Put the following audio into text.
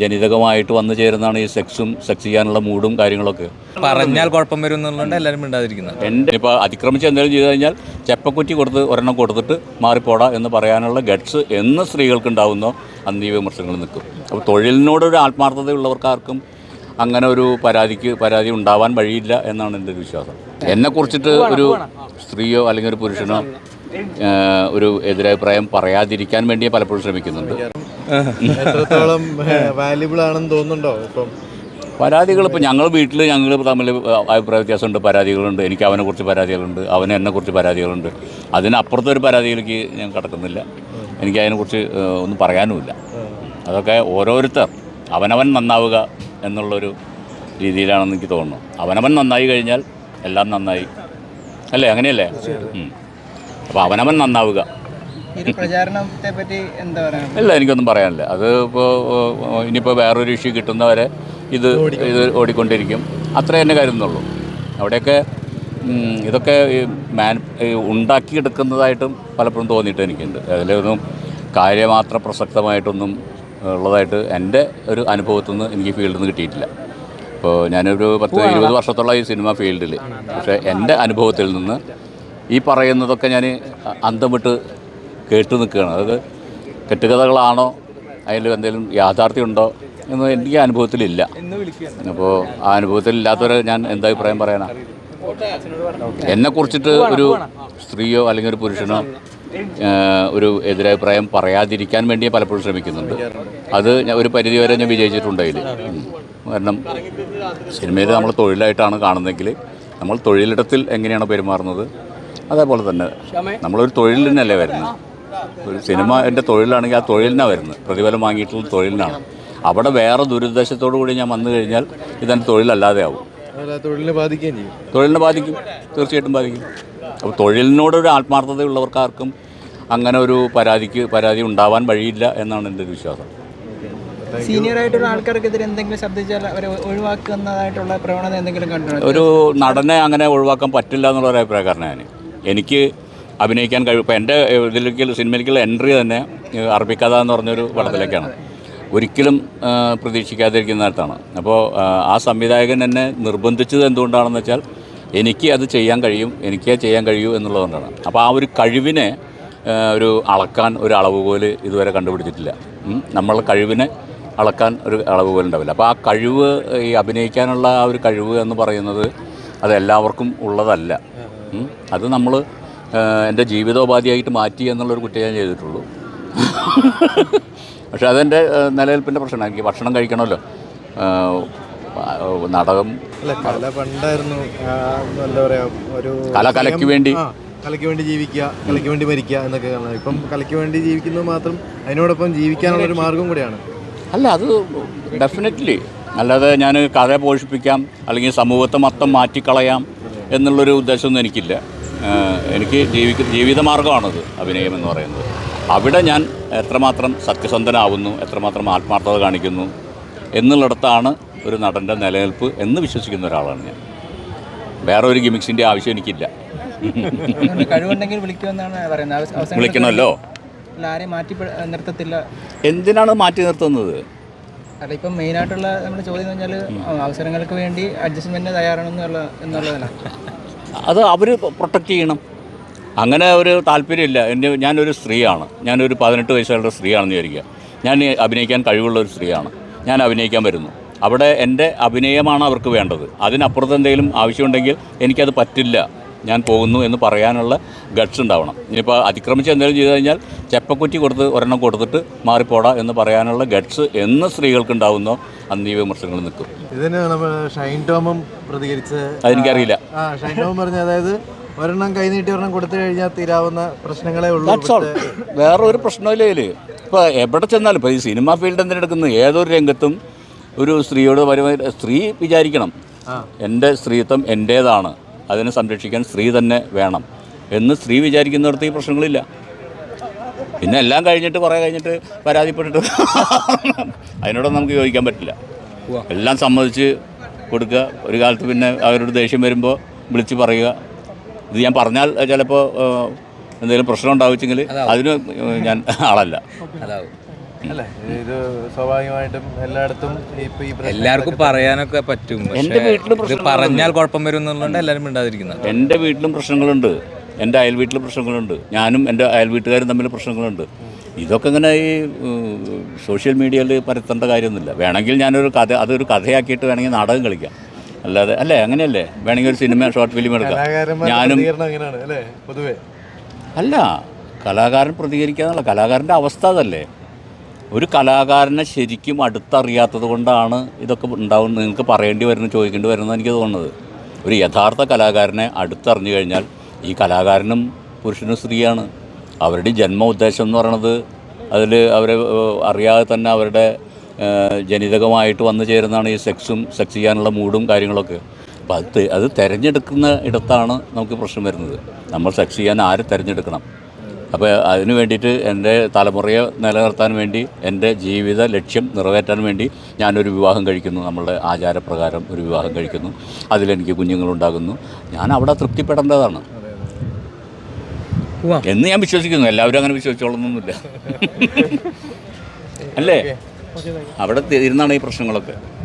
ജനിതകമായിട്ട് വന്നു ചേരുന്നതാണ് ഈ സെക്സും സെക്സ് ചെയ്യാനുള്ള മൂഡും കാര്യങ്ങളൊക്കെ. പറഞ്ഞാൽ കുഴപ്പം വരും എന്നുള്ളതുകൊണ്ട് എല്ലാവരും മിണ്ടാതിരിക്കുന്നത് എന്റെ ഇപ്പോൾ അതിക്രമിച്ച് എന്തെങ്കിലും ചെയ്തു കഴിഞ്ഞാൽ ചെപ്പക്കുറ്റി കൊടുത്ത് ഒരെണ്ണം കൊടുത്തിട്ട് മാറിപ്പോടാ എന്ന് പറയാനുള്ള ഗട്ട്സ് എന്ന് സ്ത്രീകൾക്ക് ഉണ്ടാവുന്നോ അന്ന് ഈ വിമർശനങ്ങൾ നിൽക്കും അപ്പോൾ തൊഴിലിനോടൊരു ആത്മാർത്ഥതയുള്ളവർക്കാർക്കും അങ്ങനെ ഒരു പരാതിക്ക് പരാതി ഉണ്ടാവാൻ വഴിയില്ല എന്നാണ് എന്റെ ഒരു വിശ്വാസം. എന്നെക്കുറിച്ചിട്ട് ഒരു സ്ത്രീയോ അല്ലെങ്കിൽ ഒരു പുരുഷനോ ഒരു എതിരഭിപ്രായം പറയാതിരിക്കാൻ വേണ്ടി പലപ്പോഴും ശ്രമിക്കുന്നുണ്ട്. എത്രത്തോളം വാല്യുബിൾ ആണെന്ന് തോന്നുന്നുണ്ടോ? ഇപ്പം പരാതികൾ ഇപ്പോൾ ഞങ്ങൾ വീട്ടിൽ ഞങ്ങൾ തമ്മിൽ അഭിപ്രായ വ്യത്യാസമുണ്ട്. പരാതികളുണ്ട്. എനിക്ക് അവനെ കുറിച്ച് പരാതികളുണ്ട്. അവന് എന്നെക്കുറിച്ച് പരാതികളുണ്ട്. അതിനപ്പുറത്തെ ഒരു പരാതിയിലേക്ക് ഞാൻ കടക്കുന്നില്ല. എനിക്ക് അതിനെക്കുറിച്ച് ഒന്നും പറയാനുമില്ല. അതൊക്കെ ഓരോരുത്തർ അവനവൻ നന്നാവുക എന്നുള്ളൊരു രീതിയിലാണെന്ന് എനിക്ക് തോന്നുന്നു. അവനവൻ നന്നായി കഴിഞ്ഞാൽ എല്ലാം നന്നായി. അല്ലേ? അങ്ങനെയല്ലേ? അപ്പോൾ അവനവൻ നന്നാവുക. ഇല്ല എനിക്കൊന്നും പറയാനില്ല. അത് ഇപ്പോൾ ഇനിയിപ്പോൾ വേറൊരു ഇഷ്യൂ കിട്ടുന്നവരെ ഇത് ഇത് ഓടിക്കൊണ്ടിരിക്കും. അത്ര തന്നെ കരുതുന്നുള്ളൂ അവിടെയൊക്കെ ഇതൊക്കെ ഈ മാൻ ഉണ്ടാക്കിയെടുക്കുന്നതായിട്ടും പലപ്പോഴും തോന്നിയിട്ട് എനിക്കുണ്ട്. അതിലൊന്നും കാര്യമാത്ര പ്രസക്തമായിട്ടൊന്നും ഉള്ളതായിട്ട് എന്റെ ഒരു അനുഭവത്തിൽ നിന്ന് എനിക്ക് ഫീൽഡിൽ നിന്ന് കിട്ടിയിട്ടില്ല. ഇപ്പോൾ ഞാനൊരു പത്ത് ഇരുപത് വർഷത്തോളം ഈ സിനിമ ഫീൽഡിൽ പക്ഷേ എന്റെ അനുഭവത്തിൽ നിന്ന് ഈ പറയുന്നതൊക്കെ ഞാൻ അന്തം വിട്ട് കേട്ട് നിൽക്കുകയാണ്. അതായത് കെട്ടുകഥകളാണോ? അതിൽ എന്തെങ്കിലും യാഥാർത്ഥ്യമുണ്ടോ? എന്ന് എനിക്ക് അനുഭവത്തിലില്ല. അപ്പോൾ ആ അനുഭവത്തിലില്ലാത്തവരെ ഞാൻ എന്താ അഭിപ്രായം പറയാനാ? എന്നെക്കുറിച്ചിട്ട് ഒരു സ്ത്രീയോ അല്ലെങ്കിൽ ഒരു പുരുഷനോ ഒരു എതിരഭിപ്രായം പറയാതിരിക്കാൻ വേണ്ടി പലപ്പോഴും ശ്രമിക്കുന്നുണ്ട്. അത് ഞാൻ ഒരു പരിധി വരെ ഞാൻ വിജയിച്ചിട്ടുണ്ട് അതിൽ കാരണം സിനിമയിൽ നമ്മൾ തൊഴിലായിട്ടാണ് കാണുന്നതെങ്കിൽ നമ്മൾ തൊഴിലിടത്തിൽ എങ്ങനെയാണ് പെരുമാറുന്നത്? അതേപോലെ തന്നെ നമ്മളൊരു തൊഴിലിനല്ലേ വരുന്നത്? ഒരു സിനിമ എന്റെ തൊഴിലാണെങ്കിൽ ആ തൊഴിലിനാണ് വരുന്നത്. പ്രതിഫലം വാങ്ങിയിട്ടുള്ള തൊഴിലിനാണ്. അവിടെ വേറെ ദുരുദ്ദേശത്തോടു കൂടി ഞാൻ വന്നു കഴിഞ്ഞാൽ ഇതെന്റെ തൊഴിലല്ലാതെ ആവും. തൊഴിലിനെ ബാധിക്കുകയും ചെയ്യും. തൊഴിലിനെ ബാധിക്കും. തീർച്ചയായിട്ടും ബാധിക്കും. അപ്പോൾ തൊഴിലിനോടൊരു ആത്മാർത്ഥതയുള്ളവർക്കാർക്കും അങ്ങനെ ഒരു പരാതിക്ക് പരാതി ഉണ്ടാവാൻ വഴിയില്ല എന്നാണ് എന്റെ ഒരു വിശ്വാസം. സീനിയർ ആയിട്ടുള്ള ആൾക്കാർക്കെതിരെ എന്തെങ്കിലും ശബ്ദിച്ചാൽ അവരെ ഒഴിവാക്കുന്നതായിട്ടുള്ള പ്രവണത എന്തെങ്കിലും കണ്ടു ഒരു നടനെ അങ്ങനെ ഒഴിവാക്കാൻ പറ്റില്ല എന്നുള്ള ഒരു അഭിപ്രായക്കാരനാണ് ഞാൻ. എനിക്ക് അഭിനയിക്കാൻ കഴിയും ഇപ്പോൾ എന്റെ ഇതിലേക്ക് സിനിമയിലേക്കുള്ള എൻട്രി തന്നെ അറബിക്കഥ എന്ന് പറഞ്ഞൊരു പടത്തിലേക്കാണ്. ഒരിക്കലും പ്രതീക്ഷിക്കാതിരിക്കുന്ന പ്രതീക്ഷിക്കാതിരിക്കുന്നിടത്താണ് അപ്പോൾ ആ, സംവിധായകൻ എന്നെ നിർബന്ധിച്ചത് എന്തുകൊണ്ടാണെന്ന് വെച്ചാൽ എനിക്ക് അത് ചെയ്യാൻ കഴിയും എനിക്ക് ചെയ്യാൻ കഴിയൂ എന്നുള്ളതുകൊണ്ടാണ്. അപ്പോൾ ആ ഒരു കഴിവിനെ ഒരു അളക്കാൻ ഒരു അളവുകോൽ ഇതുവരെ കണ്ടുപിടിച്ചിട്ടില്ല. നമ്മളെ കഴിവിനെ അളക്കാൻ ഒരു അളവ് പോലെ ഉണ്ടാവില്ല. അപ്പോൾ ആ കഴിവ് ഈ അഭിനയിക്കാനുള്ള ആ ഒരു കഴിവ് എന്ന് പറയുന്നത് അത് എല്ലാവർക്കും ഉള്ളതല്ല. അത് നമ്മൾ എന്റെ ജീവിതോപാധിയായിട്ട് മാറ്റി എന്നുള്ളൊരു കുറ്റം ഞാൻ ചെയ്തിട്ടുള്ളൂ. പക്ഷെ അതെന്റെ നിലനിൽപ്പിന്റെ പ്രശ്നമാണ്. എനിക്ക് ഭക്ഷണം കഴിക്കണമല്ലോ. നാടകം. അല്ല കല പണ്ടായിരുന്നു എന്താ പറയുക ഒരു കല കലയ്ക്ക് വേണ്ടി. കലയ്ക്ക് വേണ്ടി ജീവിക്കുക കലയ്ക്ക് വേണ്ടി മരിക്കുക എന്നൊക്കെ കാണാം ഇപ്പം കലയ്ക്ക് വേണ്ടി ജീവിക്കുന്നത് മാത്രം അതിനോടൊപ്പം ജീവിക്കാനുള്ള ഒരു മാർഗം കൂടിയാണ്. അല്ല അത് ഡെഫിനറ്റ്ലി. അല്ലാതെ ഞാൻ കഥ പോഷിപ്പിക്കാം അല്ലെങ്കിൽ സമൂഹത്തെ മൊത്തം മാറ്റിക്കളയാം എന്നുള്ളൊരു ഉദ്ദേശമൊന്നും എനിക്കില്ല. എനിക്ക് ജീവിക്ക ജീവിതമാർഗമാണത് അഭിനയം എന്ന് പറയുന്നത്. അവിടെ ഞാൻ എത്രമാത്രം സത്യസന്ധനാവുന്നു എത്രമാത്രം ആത്മാർത്ഥത കാണിക്കുന്നു എന്നുള്ളിടത്താണ് ഒരു നടന്റെ നിലനിൽപ്പ് എന്ന് വിശ്വസിക്കുന്ന ഒരാളാണ് ഞാൻ. വേറെ ഒരു ഗിമിക്സിന്റെ ആവശ്യം എനിക്കില്ല. വിളിക്കണമല്ലോ? എന്തിനാണ് മാറ്റി നിർത്തുന്നത്? അല്ല ഇപ്പം മെയിനായിട്ടുള്ള നമ്മുടെ ചോദ്യം എന്ന് വെച്ചാൽ അവസരങ്ങൾക്ക് വേണ്ടി അഡ്ജസ്റ്റ്മെന്റ് തയ്യാറാണെന്നുള്ള എന്നുള്ളതല്ല. അത് അവർ പ്രൊട്ടക്റ്റ് ചെയ്യണം. അങ്ങനെ ഒരു താല്പര്യമില്ല. എന്റെ ഞാനൊരു സ്ത്രീയാണ്. ഞാനൊരു പതിനെട്ട് വയസ്സുകളുടെ സ്ത്രീയാണെന്ന് വിചാരിക്കുക. ഞാൻ അഭിനയിക്കാൻ കഴിവുള്ള ഒരു സ്ത്രീയാണ്. ഞാൻ അഭിനയിക്കാൻ വരുന്നു. അവിടെ എന്റെ അഭിനയമാണ് അവർക്ക് വേണ്ടത്. അതിനപ്പുറത്ത് എന്തെങ്കിലും ആവശ്യമുണ്ടെങ്കിൽ എനിക്കത് പറ്റില്ല. ഞാൻ പോകുന്നു എന്ന് പറയാനുള്ള ഗട്ട്സ് ഉണ്ടാവണം. ഇനിയിപ്പോൾ അതിക്രമിച്ച് എന്തെങ്കിലും ചെയ്തു കഴിഞ്ഞാൽ ചെപ്പക്കുറ്റി കൊടുത്ത് ഒരെണ്ണം കൊടുത്തിട്ട് മാറിപ്പോടാ എന്ന് പറയാനുള്ള ഗട്ട്സ് എന്ന് സ്ത്രീകൾക്ക് ഉണ്ടാവുന്നോ അന്ന് ഈ വിമർശനങ്ങൾ നിൽക്കും. ഇതിന് ഷൈൻ ടോമും പ്രതികരിച്ച് അതെനിക്കറിയില്ല. ആ ഷൈൻ ടോം പറഞ്ഞ അതായത് ഒരെണ്ണം കൈനീട്ടി ഒരെണ്ണം കൊടുത്തു കഴിഞ്ഞാൽ തീരാവുന്ന പ്രശ്നങ്ങളെ ഉള്ളൂ. വേറൊരു പ്രശ്നമില്ലേ വേറെ ഒരു പ്രശ്നമില്ല ഇപ്പോൾ എവിടെ ചെന്നാലും ഇപ്പോൾ ഈ സിനിമ ഫീൽഡ് എന്തിനെടുക്കുന്നത് ഏതൊരു രംഗത്തും ഒരു സ്ത്രീയോട് പരമായി സ്ത്രീ വിചാരിക്കണം. എന്റെ സ്ത്രീത്വം എന്റേതാണ്. അതിനെ സംരക്ഷിക്കാൻ സ്ത്രീ തന്നെ വേണം എന്ന് സ്ത്രീ വിചാരിക്കുന്നിടത്ത് ഈ പ്രശ്നങ്ങളില്ല. പിന്നെ എല്ലാം കഴിഞ്ഞിട്ട് കുറേ കഴിഞ്ഞിട്ട് പരാതിപ്പെട്ടിട്ട് അതിനോടൊന്നും നമുക്ക് യോജിക്കാൻ പറ്റില്ല. എല്ലാം സമ്മതിച്ച് കൊടുക്കുക. ഒരു കാലത്ത് പിന്നെ അവരോട് ദേഷ്യം വരുമ്പോൾ വിളിച്ച് പറയുക. ഇത് ഞാൻ പറഞ്ഞാൽ ചിലപ്പോൾ എന്തെങ്കിലും പ്രശ്നം ഉണ്ടാവിച്ചെങ്കിൽ അതിന് ഞാൻ ആളല്ല. അതാവും. അല്ലേ? ഇത് സ്വാഭാവികമായിട്ടും എല്ലായിടത്തും ഇപ്പൊ ഈ പ്രശ്നം എല്ലാവർക്കും പറയാനൊക്കെ പറ്റും. എന്റെ വീട്ടിലും ഇത് പറഞ്ഞാൽ കുഴപ്പം വരും എന്നുള്ളതുകൊണ്ട് എല്ലാവരും മിണ്ടാതിരിക്കുന്നത് എന്റെ വീട്ടിലും പ്രശ്നങ്ങളുണ്ട്. എന്റെ അയൽ വീട്ടിലും പ്രശ്നങ്ങളുണ്ട്. ഞാനും എന്റെ അയൽ വീട്ടുകാരും തമ്മിൽ പ്രശ്നങ്ങളുണ്ട്. ഇതൊക്കെ ഇങ്ങനെ ഈ ഉം, സോഷ്യൽ മീഡിയയിൽ പരത്തേണ്ട കാര്യമൊന്നുമില്ല. വേണമെങ്കിൽ ഞാനൊരു കഥ അതൊരു കഥയാക്കിയിട്ട് വേണമെങ്കിൽ നാടകം കളിക്കാം. അല്ലാതെ അല്ലേ? അങ്ങനെയല്ലേ? വേണമെങ്കിൽ ഒരു സിനിമ ഷോർട്ട് ഫിലിം എടുക്കാം. കലാകാരന്മാരുടെ ഞാനും പ്രതികരണം അങ്ങനെയാണ് അല്ലേ? പൊതുവേ. അല്ല കലാകാരൻ പ്രതികരിക്കാന്നുള്ള കലാകാരന്റെ അവസ്ഥ അതല്ലേ? ഒരു കലാകാരനെ ശരിക്കും അടുത്തറിയാത്തത് കൊണ്ടാണ് ഇതൊക്കെ ഉണ്ടാവുന്നത്. നിങ്ങൾക്ക് പറയേണ്ടി വരുന്ന ചോദിക്കേണ്ടി വരുന്നത് എനിക്ക് തോന്നുന്നത്. ഒരു യഥാർത്ഥ കലാകാരനെ അടുത്തറിഞ്ഞു കഴിഞ്ഞാൽ ഈ കലാകാരനും പുരുഷനും സ്ത്രീയാണ്. അവരുടെ ജന്മ ഉദ്ദേശം എന്ന് പറയണത് അതിൽ അവരെ അറിയാതെ തന്നെ അവരുടെ ജനിതകമായിട്ട് വന്നു ചേരുന്നതാണ് ഈ സെക്സും സെക്സ് ചെയ്യാനുള്ള മൂഡും കാര്യങ്ങളൊക്കെ. അപ്പോൾ അത് അത് തിരഞ്ഞെടുക്കുന്ന ഇടത്താണ് നമുക്ക് പ്രശ്നം വരുന്നത്. നമ്മൾ സെക്സ് ചെയ്യാൻ ആര് തിരഞ്ഞെടുക്കണം? അപ്പോൾ അതിനു വേണ്ടിയിട്ട് എന്റെ തലമുറയെ നിലനിർത്താൻ വേണ്ടി എന്റെ ജീവിത ലക്ഷ്യം നിറവേറ്റാൻ വേണ്ടി ഞാനൊരു വിവാഹം കഴിക്കുന്നു. നമ്മളുടെ ആചാരപ്രകാരം ഒരു വിവാഹം കഴിക്കുന്നു. അതിലെനിക്ക് കുഞ്ഞുങ്ങളുണ്ടാകുന്നു. ഞാൻ അവിടെ തൃപ്തിപ്പെടേണ്ടതാണ്. എന്ന് ഞാൻ വിശ്വസിക്കുന്നു. എല്ലാവരും അങ്ങനെ വിശ്വസിച്ചോളുന്നൊന്നുമില്ല അല്ലേ? അവിടെ ഇരുന്നാണ് ഈ പ്രശ്നങ്ങളൊക്കെ.